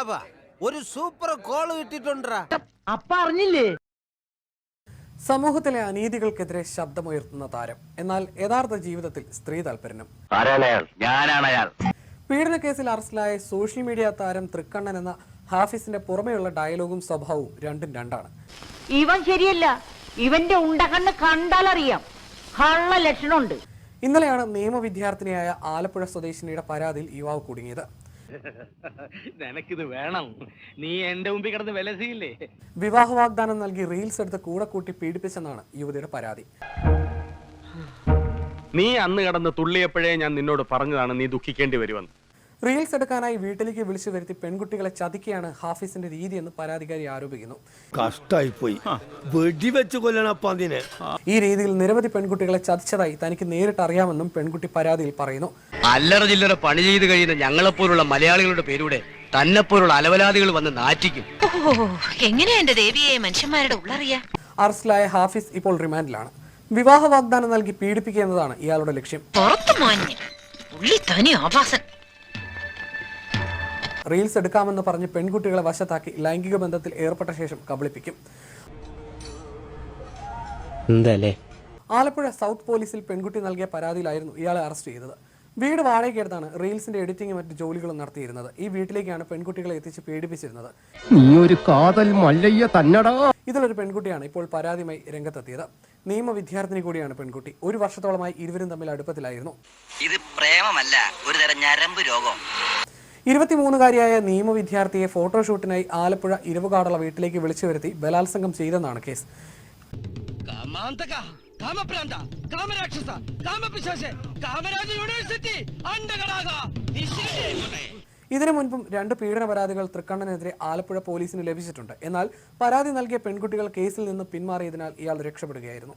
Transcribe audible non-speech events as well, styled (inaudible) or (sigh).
പത്മനാഭ ഒരു super call കിട്ടിട്ടുണ്ടാ അപ്പ അറിഞ്ഞില്ലേ? സമൂഹത്തിലെ അനീതികൾക്കെതിരെ ശബ്ദമുയർത്തുന്ന താരം എന്നാൽ യഥാർത്ഥ ജീവിതത്തിൽ സ്ത്രീ താല്പര്യം ആരാണയാൾ ഞാനാണയാൾ പീഡന കേസിൽ അറസ്റ്റിലായ സോഷ്യൽ മീഡിയ താരം തൃക്കണ്ണൻ എന്ന ഹാഫിസിന്റെ പുറമെയുള്ള ഡയലോഗും സ്വഭാവവും രണ്ടും രണ്ടാണ്. ഇവൻ ശരിയല്ല. ഇവന്റെ ഉണ്ടകണ്ണ് കണ്ടാലറിയാം. കള്ള ലക്ഷണമുണ്ട്. ഇന്നലെയാണ് നിയമ വിദ്യാർത്ഥിനിയായ ആലപ്പുഴ സ്വദേശിനിയുടെ പരാതിയിൽ യുവാവ് കുടുങ്ങിയത്. (laughs) നിനക്കിത് വേണം. നീ എന്റെ മുമ്പിൽ കിടന്ന് വിലസിയില്ലേ? വിവാഹ വാഗ്ദാനം നൽകി റീൽസ് എടുത്ത് കൂടെ കൂട്ടി പീഡിപ്പിച്ചെന്നാണ് യുവതിയുടെ പരാതി. നീ അന്ന് കടന്ന് തുള്ളിയപ്പോഴേ ഞാൻ നിന്നോട് പറഞ്ഞതാണ് നീ ദുഃഖിക്കേണ്ടി വരുമെന്ന്. റീൽസ് എടുക്കാനായി വീട്ടിലേക്ക് വിളിച്ചു വരുത്തി പെൺകുട്ടികളെ ചതിക്കുകയാണ് ഹാഫിസിന്റെ എന്ന് പരാതിക്കാരി ആരോപിക്കുന്നു. കഷ്ടായി പോയി വെടിവെച്ച് കൊല്ലണപ്പ അതിനെ. ഈ രീതിയിൽ നിരവധി പെൺകുട്ടികളെ ചതിച്ചതായി തനിക്ക് നേരിട്ട് അറിയാമെന്നും പെൺകുട്ടി പരാതിയിൽ പറയുന്നു. അല്ലറ ചില്ലറ പണി ചെയ്ത് കഴിയുന്ന ഞങ്ങളെപ്പോലുള്ള മലയാളികളുടെ പേരൂടെ തന്നെപ്പോലുള്ള അലവലാദികൾ വന്ന് നാറ്റിക്കും. എങ്ങനെയാ എന്റെ ദേവിയെ മനുഷ്യന്മാരുടെ ഉള്ളറിയ? അറസ്റ്റിലായ ഹാഫിസ് ഇപ്പോൾ റിമാൻഡിലാണ്. വിവാഹ വാഗ്ദാനം നൽകി പീഡിപ്പിക്കുക എന്നതാണ് ഇയാളുടെ ലക്ഷ്യം. പുറത്തു മാഞ്ഞ് ഉള്ളി തനി ആഭാസൻ. റീൽസ് എടുക്കാമെന്ന് പറഞ്ഞ് പെൺകുട്ടികളെ വശത്താക്കി ലൈംഗിക ബന്ധത്തിൽ ഏർപ്പെട്ട ശേഷം കബളിപ്പിക്കും. എന്തല്ലേ? ആലപ്പുഴ സൗത്ത് പോലീസിൽ പെൺകുട്ടി നൽകിയ പരാതിയിലായിരുന്നു ഇയാളെ അറസ്റ്റ് ചെയ്തത്. വീട് വാടകയ്ക്കെടുത്താണ് റീൽസിന്റെ എഡിറ്റിംഗ് മറ്റ് ജോലികളും നടത്തിയിരുന്നത്. ഈ വീട്ടിലേക്കാണ് പെൺകുട്ടികളെ എത്തിച്ച് പീഡിപ്പിച്ചിരുന്നത് നീ ഒരു കാതൽ മല്ലയ്യ തന്നടാ. ഇതിലൊരു പെൺകുട്ടിയാണ് ഇപ്പോൾ പരാതിയുമായി രംഗത്തെത്തിയത്. നിയമ വിദ്യാർത്ഥിനി കൂടിയാണ് പെൺകുട്ടി. ഒരു വർഷത്തോളമായി ഇരുവരും തമ്മിൽ അടുപ്പത്തിലായിരുന്നു. ഇത് പ്രേമമല്ല ഒരു തരം ഞരമ്പ് രോഗം. ഇരുപത്തിമൂന്നുകാരിയായ നിയമ വിദ്യാർത്ഥിയെ ഫോട്ടോഷൂട്ടിനായി ആലപ്പുഴ ഇരുവുകാടുള്ള വീട്ടിലേക്ക് വിളിച്ചു വരുത്തി ബലാത്സംഗം ചെയ്തെന്നാണ് കേസ്. കാമാന്തക കാമപ്രാന്ത കാമരാക്ഷസ കാമപിശാച കാമരാജ യൂണിവേഴ്സിറ്റി അണ്ടകടാക ഇതിനു മുൻപും രണ്ട് പീഡന പരാതികൾ തൃക്കണ്ണനെതിരെ ആലപ്പുഴ പോലീസിന് ലഭിച്ചിട്ടുണ്ട്. എന്നാൽ പരാതി നൽകിയ പെൺകുട്ടികൾ കേസിൽ നിന്ന് പിന്മാറിയതിനാൽ ഇയാൾ രക്ഷപ്പെടുകയായിരുന്നു.